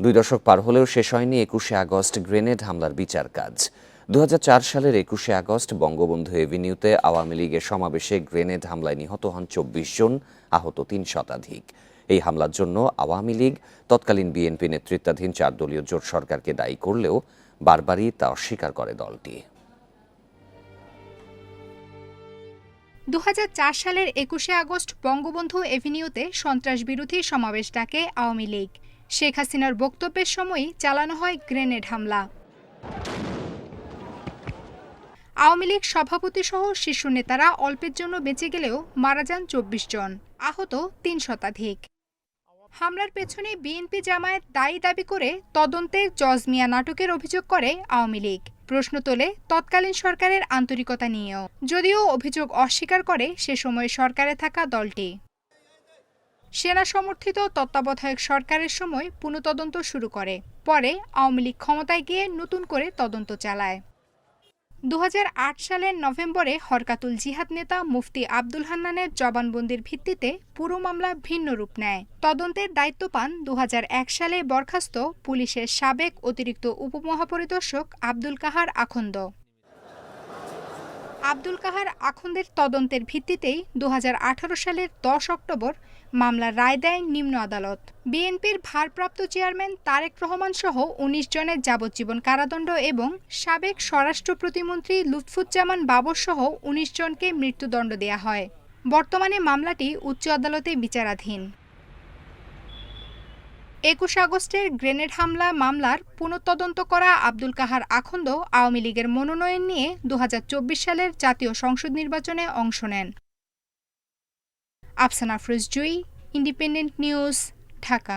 দুই দশক পার হলেও শেষ হয়নি একুশে আগস্ট গ্রেনেড হামলার বিচার কাজ। দু হাজার চার সালের একুশে আগস্ট বঙ্গবন্ধু এভিনিউতে আওয়ামী লীগের সমাবেশে গ্রেনেড হামলায় নিহত হন চব্বিশ জন, আহত তিন শতাধিক। এই হামলার জন্য আওয়ামী লীগ, তৎকালীন বিএনপি নেতৃত্বাধীন চার দলীয় জোট সরকারকে দায়ী করলেও বারবারই তা অস্বীকার করে দলটি। দুহাজার চার সালের একুশে আগস্ট বঙ্গবন্ধু এভিনিউতে সন্ত্রাস বিরোধী সমাবেশ ডাকে আওয়ামী লীগ। শেখ হাসিনার বক্তব্যের সময়ই চালানো হয় গ্রেনেড হামলা। আওয়ামী লীগ সভাপতি সহ শীর্ষ নেতারা অল্পের জন্য বেঁচে গেলেও মারা যান চব্বিশ জন, আহত তিন শতাধিক। হামলার পেছনে বিএনপি জামায়াত দায়ী দাবি করে তদন্তে জজমিয়া নাটকের অভিযোগ করে আওয়ামী লীগ। প্রশ্ন তোলে তৎকালীন সরকারের আন্তরিকতা নিয়েও। যদিও অভিযোগ অস্বীকার করে সে সময় সরকারে থাকা দলটি। সেনা সমর্থিত তত্ত্বাবধায়ক সরকারের সময় পুনঃতদন্ত শুরু করে, পরে আওয়ামী লীগ ক্ষমতায় গিয়ে নতুন করে তদন্ত চালায়। দু হাজার আট সালের নভেম্বরে হরকাতুল জিহাদ নেতা মুফতি আব্দুল হান্নানের জবানবন্দির ভিত্তিতে পুরো মামলা ভিন্ন রূপ নেয়। তদন্তের দায়িত্ব পান দুহাজার এক সালে বরখাস্ত পুলিশের সাবেক অতিরিক্ত উপমহাপরিদর্শক আব্দুল কাহার আখন্দ। আব্দুল কাহার আখন্দের তদন্তের ভিত্তিতেই দু হাজার আঠারো সালের দশ অক্টোবর মামলার রায় দেয় নিম্ন আদালত। বিএনপির ভারপ্রাপ্ত চেয়ারম্যান তারেক রহমান সহ উনিশ জনের যাবজ্জীবন কারাদণ্ড এবং সাবেক স্বরাষ্ট্র প্রতিমন্ত্রী লুৎফুজ্জামান বাবর সহ উনিশ জনকে মৃত্যুদণ্ড দেয়া হয়। বর্তমানে মামলাটি উচ্চ আদালতে বিচারাধীন। একুশ আগস্টের গ্রেনেড হামলা মামলার পুনঃতদন্ত করা আব্দুল কাহার আখন্দ আওয়ামী লীগের মনোনয়ন নিয়ে দু হাজার চব্বিশ সালের জাতীয় সংসদ নির্বাচনে অংশ নেন। Afsana Firoz Jui, independent news, Dhaka.